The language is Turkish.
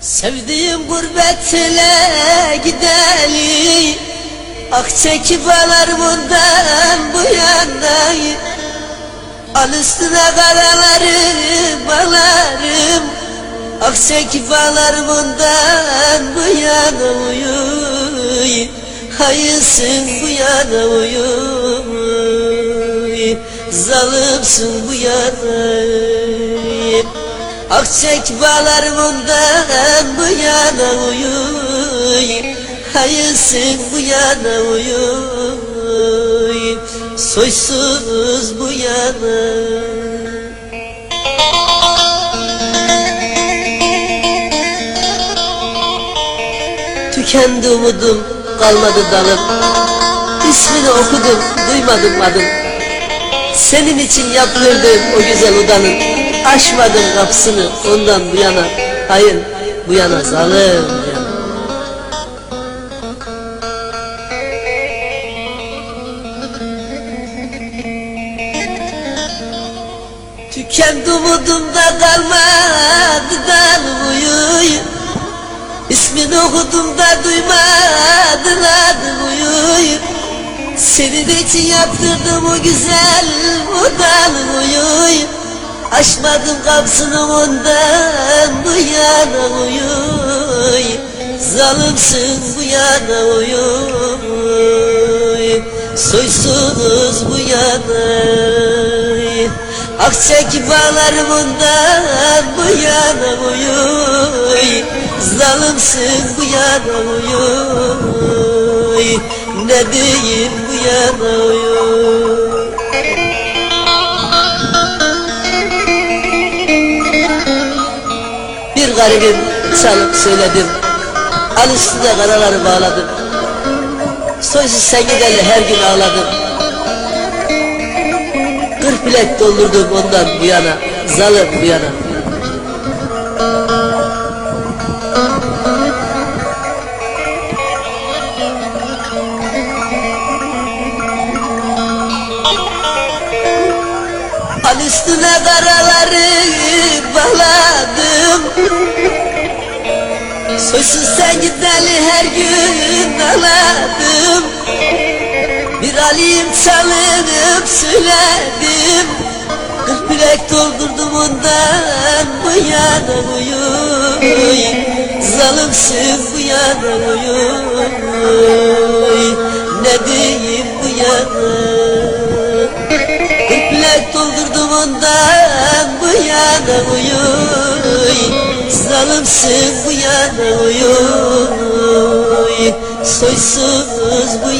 Sevdiğim gurbetine gideli. Ah çekip alar bundan bu yana Al üstüne karalarım alarım Ah çekip alar bundan bu yana uyuy. Hayırsın bu yana uyuy. Zalimsin bu yana Akçek bağlarımdan bu yana uyuy. Hayırsın bu yana uyuy. Soysuz bu yana. Tükendi umudum kalmadı dalım. İsmini okudum duymadım adım senin için yaptırdım o güzel odanın Açmadım kapısını ondan bu yana. Hayır bu yana zalim yana. Tükendi umudumda kalmadı dalım uyuy İsmini okudum da duymadın adım uyuy senin için yaptırdım o güzel odanı uyuy Açmadım kapısını ondan bu yana uyuy. Zalimsin bu yana uyuy. Soysuz bu yana. Akçek bağlarımından bu yana uyuy. Zalimsin bu yana uyuy. Ne diyeyim bu yana uyuy Bir garibim çalıp söyledim. Al üstüne karaları bağladım. Soysuz sen gideli her gün ağladım. Kırk bilek doldurdum ondan bu yana Zalim bu yana Al üstüne karaları bağladım. Soysuz sen gideli her gün ağladım. Bir alayım çalınıp söyledim. Kırk bilek doldurdum ondan bu yana uyuy Zalimsin bu yana uyuy ondan bu yana uyuy Zalimsin bu yana uyuy Soysuz bu yana